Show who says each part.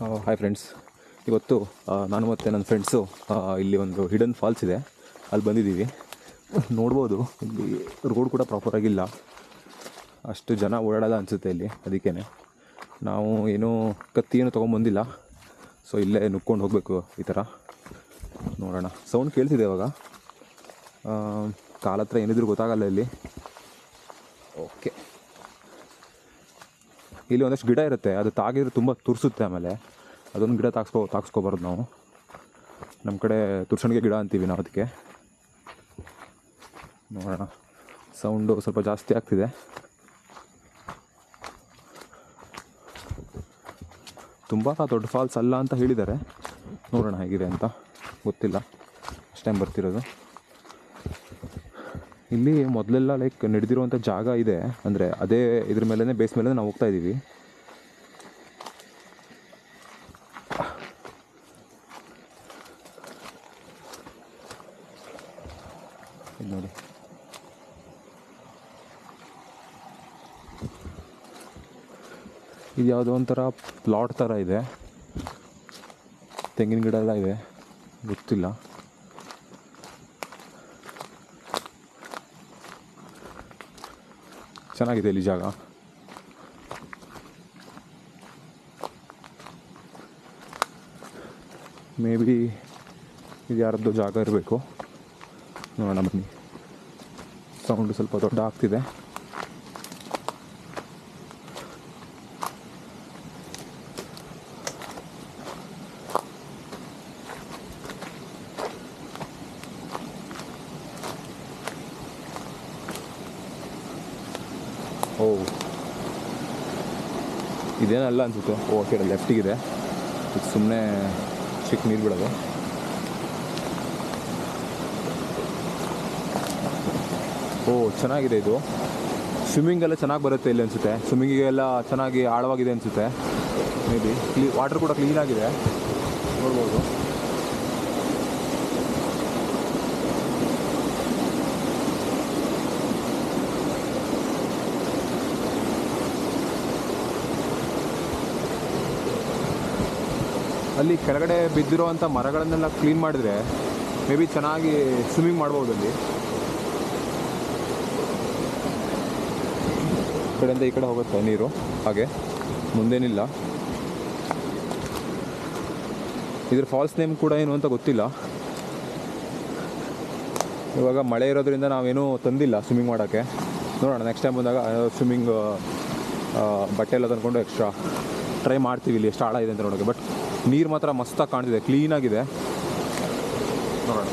Speaker 1: Hi friends ಇವತ್ತು ನಾನು ಮತ್ತು ನನ್ನ ಫ್ರೆಂಡ್ಸು ಇಲ್ಲಿ ಒಂದು ಹಿಡನ್ ಫಾಲ್ಸ್ ಇದೆ. ಅಲ್ಲಿ ಬಂದಿದ್ದೀವಿ. ನೋಡ್ಬೋದು, ಇಲ್ಲಿ ರೋಡ್ ಕೂಡ ಪ್ರಾಪರಾಗಿಲ್ಲ ಅಷ್ಟು ಜನ ಓಡಾಡಲ್ಲ ಅನಿಸುತ್ತೆ ಇಲ್ಲಿ ಅದಕ್ಕೇ ನಾವು ಏನೂ ಕತ್ತಿ ಏನು ತೊಗೊಂಬಂದಿಲ್ಲ. ಸೊ ಇಲ್ಲೇ ನುಕ್ಕೊಂಡು ಹೋಗಬೇಕು ಈ ಥರ. ನೋಡೋಣ. ಸೌಂಡ್ ಕೇಳ್ತಿದೆ ಇವಾಗ. ಕಾಲ ಹತ್ರ ಏನಿದ್ರು ಗೊತ್ತಾಗಲ್ಲ ಇಲ್ಲಿ. ಓಕೆ ಇಲ್ಲಿ ಒಂದಷ್ಟು ಗಿಡ ಇರುತ್ತೆ. ಅದು ತಾಗಿದ್ರೆ ತುಂಬ ತುರಿಸುತ್ತೆ ಆಮೇಲೆ. ಅದೊಂದು ಗಿಡ ತಾಗಿಸ್ಕೊ, ತಾಗಿಸ್ಕೋಬಾರ್ದು ನಾವು. ನಮ್ಮ ಕಡೆ ತುರ್ಸಣಿಗೆ ಗಿಡ ಅಂತೀವಿ ನಾವು ಅದಕ್ಕೆ. ನೋಡೋಣ. ಸೌಂಡು ಸ್ವಲ್ಪ ಜಾಸ್ತಿ ಆಗ್ತಿದೆ. ತುಂಬ ದೊಡ್ಡ ಫಾಲ್ಸ್ ಅಲ್ಲ ಅಂತ ಹೇಳಿದ್ದಾರೆ. ನೋಡೋಣ ಹೇಗಿದೆ ಅಂತ. ಗೊತ್ತಿಲ್ಲ. ಫಸ್ಟ್ ಟೈಮ್ ಬರ್ತಿರೋದು. ಇಲ್ಲಿ ಮೊದಲೆಲ್ಲ ಲೈಕ್ ನಡೆದಿರುವಂಥ ಜಾಗ ಇದೆ. ಅಂದರೆ ಅದೇ ಇದ್ರ ಮೇಲೇ ಬೇಸ್ ಮೇಲೆ ನಾವು ಹೋಗ್ತಾ ಇದ್ದೀವಿ ಇಲ್ಲಿ ನೋಡಿ. ಇದು ಯಾವುದೋ ಒಂಥರ ಪ್ಲಾಟ್ ಥರ ಇದೆ. ತೆಂಗಿನ ಗಿಡ ಎಲ್ಲ ಇದೆ. ಗೊತ್ತಿಲ್ಲ. ಚೆನ್ನಾಗಿದೆ ಇಲ್ಲಿ ಜಾಗ. ಮೇ ಬಿ ಇದು ಯಾರದ್ದು ಜಾಗ ಇರಬೇಕು. ನೋಡೋಣ ಬನ್ನಿ. ಸೌಂಡ್ ಸ್ವಲ್ಪ ದೊಡ್ಡ ಆಗ್ತಿದೆ ಓ. ಇದೇನಲ್ಲ ಅನ್ಸುತ್ತೆ? ಓ, ಆ ಇದು ಸುಮ್ಮನೆ ಚಿಕ್ಕ ನೀರು ಬಿಡೋದು ಓ, ಚೆನ್ನಾಗಿದೆ ಇದು. ಸ್ವಿಮ್ಮಿಂಗ್ ಎಲ್ಲ ಚೆನ್ನಾಗಿ ಬರುತ್ತೆ ಇಲ್ಲಿ ಅನಿಸುತ್ತೆ. ಸ್ವಿಮ್ಮಿಂಗಿಗೆಲ್ಲ ಚೆನ್ನಾಗಿ ಆಳವಾಗಿದೆ ಅನಿಸುತ್ತೆ. ಮೇ ಬಿ ವಾಟರ್ ಕೂಡ ಕ್ಲೀನ್ ಆಗಿದೆ. ನೋಡ್ಬೋದು. ಅಲ್ಲಿ ಕೆಳಗಡೆ ಬಿದ್ದಿರುವಂಥ ಮರಗಳನ್ನೆಲ್ಲ ಕ್ಲೀನ್ ಮಾಡಿದ್ರೆ ಮೇ ಬಿ ಚೆನ್ನಾಗಿ ಸ್ವಿಮ್ಮಿಂಗ್ ಮಾಡ್ಬೋದು ಅಲ್ಲಿ. ಈ ಕಡೆಯಿಂದ ಈ ಕಡೆ ಹೋಗುತ್ತೆ ನೀರು. ಹಾಗೆ ಮುಂದೇನಿಲ್ಲ. ಇದ್ರ ಫಾಲ್ಸ್ ನೇಮ್ ಕೂಡ ಏನು ಅಂತ ಗೊತ್ತಿಲ್ಲ. ಇವಾಗ ಮಳೆ ಇರೋದ್ರಿಂದ ನಾವೇನೂ ತಂದಿಲ್ಲ ಸ್ವಿಮ್ಮಿಂಗ್ ಮಾಡೋಕ್ಕೆ. ನೋಡೋಣ ನೆಕ್ಸ್ಟ್ ಟೈಮ್ ಬಂದಾಗ ಸ್ವಿಮ್ಮಿಂಗ್ ಬಟ್ಟೆ ಎಲ್ಲ ತಂದ್ಕೊಂಡು ಎಕ್ಸ್ಟ್ರಾ ಟ್ರೈ ಮಾಡ್ತೀವಿ ಇಲ್ಲಿ, ಎಷ್ಟು ಆಳ ಇದೆ ಅಂತ ನೋಡೋಕ್ಕೆ. ಬಟ್ ನೀರು ಮಾತ್ರ ಮಸ್ತಾಗಿ ಕಾಣ್ತಿದೆ ಕ್ಲೀನಾಗಿದೆ ನೋಡೋಣ.